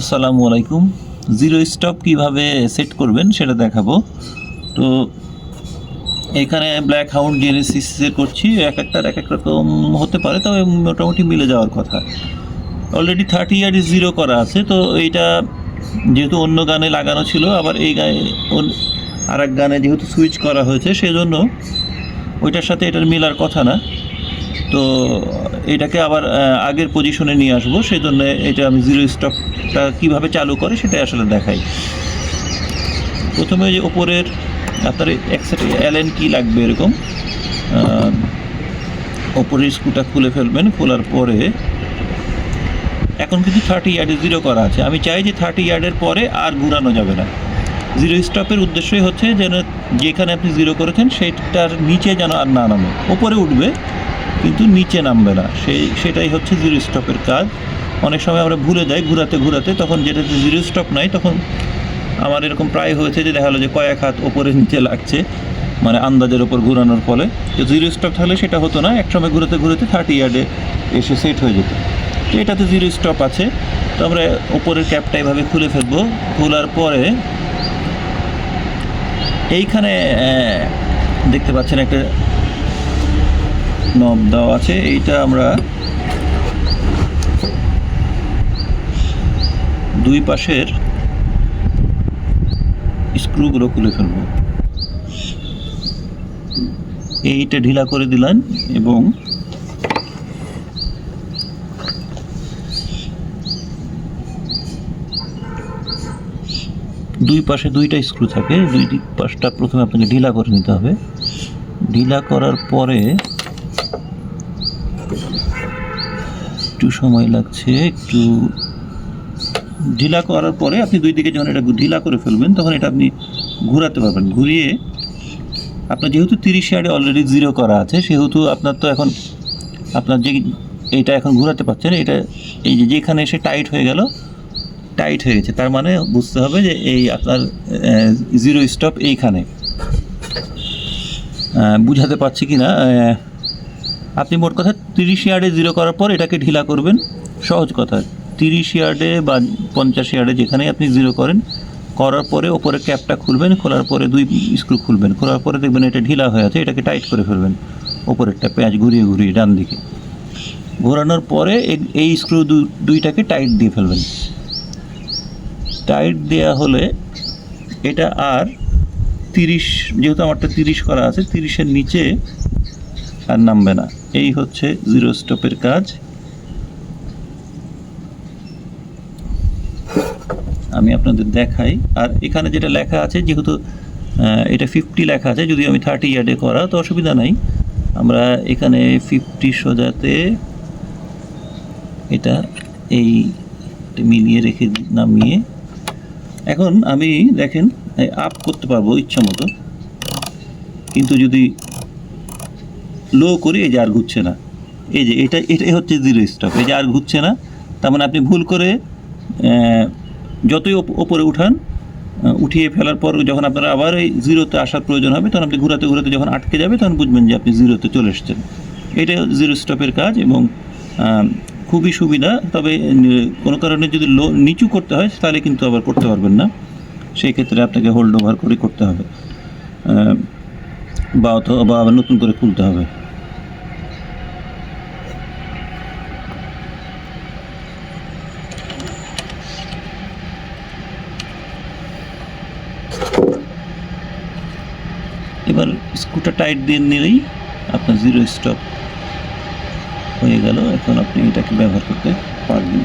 আসসালামু আলাইকুম। Zero stop কীভাবে সেট করবেন সেটা দেখাবো। তো এখানে ব্ল্যাক হাউন্ড জেনেসিসের করছি, এক একটার এক এক রকম হতে পারে, তবে মোটামুটি মিলে যাওয়ার কথা। অলরেডি থার্টি ইয়ার জিরো করা আছে, তো এইটা যেহেতু অন্য গানে লাগানো ছিল, আবার এই গায়ে আর এক গানে যেহেতু সুইচ করা হয়েছে, সেজন্য ওইটার সাথে এটার মিলার কথা না। তো এটাকে আবার আগের পজিশনে নিয়ে আসব। সেই জন্য এটা আমি জিরো স্টকটা কীভাবে চালু করে সেটা আসলে দেখাই। প্রথমে যে ওপরের আপনার এক সেট অ্যালেন কি লাগবে এরকম? ওপরের স্ক্রুটা খুলে ফেলবেন, খোলার পরে এখন কিন্তু থার্টি ইয়ার্ডে জিরো করা আছে। আমি চাই যে থার্টি ইয়ার্ডের পরে আর ঘুরানো যাবে না। জিরো স্টপের উদ্দেশ্যই হচ্ছে যেন যেখানে আপনি জিরো করেছেন, সেটার নিচে যেন আর না নামে। ওপরে উঠবে কিন্তু নিচে নামবে না। সেই, সেটাই হচ্ছে জিরো স্টপের কাজ। অনেক সময় আমরা ভুলে যাই, ঘুরাতে ঘুরাতে, তখন যেটাতে জিরো স্টপ নাই, তখন আমার এরকম প্রায় হয়েছে যে দেখা গেলো যে কয়েক হাত ওপরে নিচে লাগছে মানে আন্দাজের ওপর ঘুরানোর ফলে। তো জিরো স্টপ থাকলে সেটা হতো না এক সময় ঘুরাতে ঘুরাতে থার্টি ইয়ার্ডে এসে সেট হয়ে যেত। তো এটাতে জিরো স্টপ আছে। তো আমরা ওপরের ক্যাপটা এভাবে খুলে ফেলব। খোলার পরে এইখানে দেখতে পাচ্ছেন একটা নব দেওয়া আছে, এইটা আমরা দুই পাশের স্ক্রুগুলো খুলে ফেলব। এইটা ঢিলা করে দিলেন এবং দুই পাশে দুইটা স্ক্রু থাকে, দুই পাশটা প্রথমে আপনাকে ঢিলা করে নিতে হবে। ঢিলা করার পরে একটু সময় লাগছে, একটু ঢিলা করার পরে আপনি দুই দিকে যখন এটা ঢিলা করে ফেলবেন, তখন এটা আপনি ঘোরাতে পারবেন। ঘুরিয়ে আপনার যেহেতু তিরিশ ইয়ার্ডে অলরেডি জিরো করা আছে, সেহেতু আপনার তো এখন, আপনার যে এটা এখন ঘোরাতে পারছেন, এটা এই যে যেখানে এসে টাইট হয়ে গেল টাইট হয়ে গেছে। তার মানে বুঝতে হবে যে এই আপনার জিরো স্টপ এইখানে। বুঝাতে পারছি কি না আপনি মোট কথা তিরিশ ইয়ার্ডে জিরো করার পর এটাকে ঢিলা করবেন। সহজ কথা। তিরিশ ইয়ার্ডে বা পঞ্চাশ ইয়ার্ডে যেখানে আপনি জিরো করেন, করার পরে ওপরে ক্যাপটা খুলবেন, খোলার পরে দুই স্ক্রু খুলবেন। খোলার পরে দেখবেন এটা ঢিলা হয়ে আছে, এটাকে টাইট করে ফেলবেন। ওপরেরটা পেঁয়াজ ঘুরিয়ে ঘুরিয়ে ডান দিকে। ঘোরানোর পরে এই স্ক্রু দুইটাকে টাইট দিয়ে ফেলবেন। টাইট দেওয়া হলে এটা আর তিরিশ, যেহেতু আমারটা তিরিশ করা আছে, তিরিশের নিচে আর নামবে না। এই হচ্ছে জিরো স্টপের কাজ। আমি আপনাদের দেখাই। আর এখানে যেটা লেখা আছে, যেহেতু এটা ফিফটি লেখা আছে, যদি আমি থার্টি ইয়ার্ডে করা, তো অসুবিধা নাই। আমরা এখানে ফিফটি সোজাতে এটা এই মিলিয়ে রেখে নামিয়ে। এখন আমি দেখেন আপ করতে পারব ইচ্ছা মতো কিন্তু যদি লো করি এই যে আর ঘুরছে না। এই যে এটা এটাই হচ্ছে জিরো স্টপ এই যে আর ঘুরছে না, তার মানে আপনি ভুল করে যতই ওপ- ওপরে উঠান উঠিয়ে ফেলার পর যখন আপনার আবার এই জিরোতে আসার প্রয়োজন হবে, তখন আপনি ঘুরাতে ঘুরাতে যখন আটকে যাবে, তখন বুঝবেন যে আপনি জিরোতে চলে এসেছেন। এটা জিরো স্টপের কাজ এবং খুবই সুবিধা। তবে কোনো কারণে যদি লো, নিচু করতে হয়, তাহলে কিন্তু আবার করতে পারবেন না। সেই ক্ষেত্রে আপনাকে হোল্ড ওভার করে করতে হবে। বা অথবা নতুন করে খুলতে হবে। এবার স্ক্রুটা টাইট দিয়ে নিলেই আপনার জিরো স্টপ হয়ে গেল। এখন আপনি এটাকে ব্যবহার করতে পারবেন।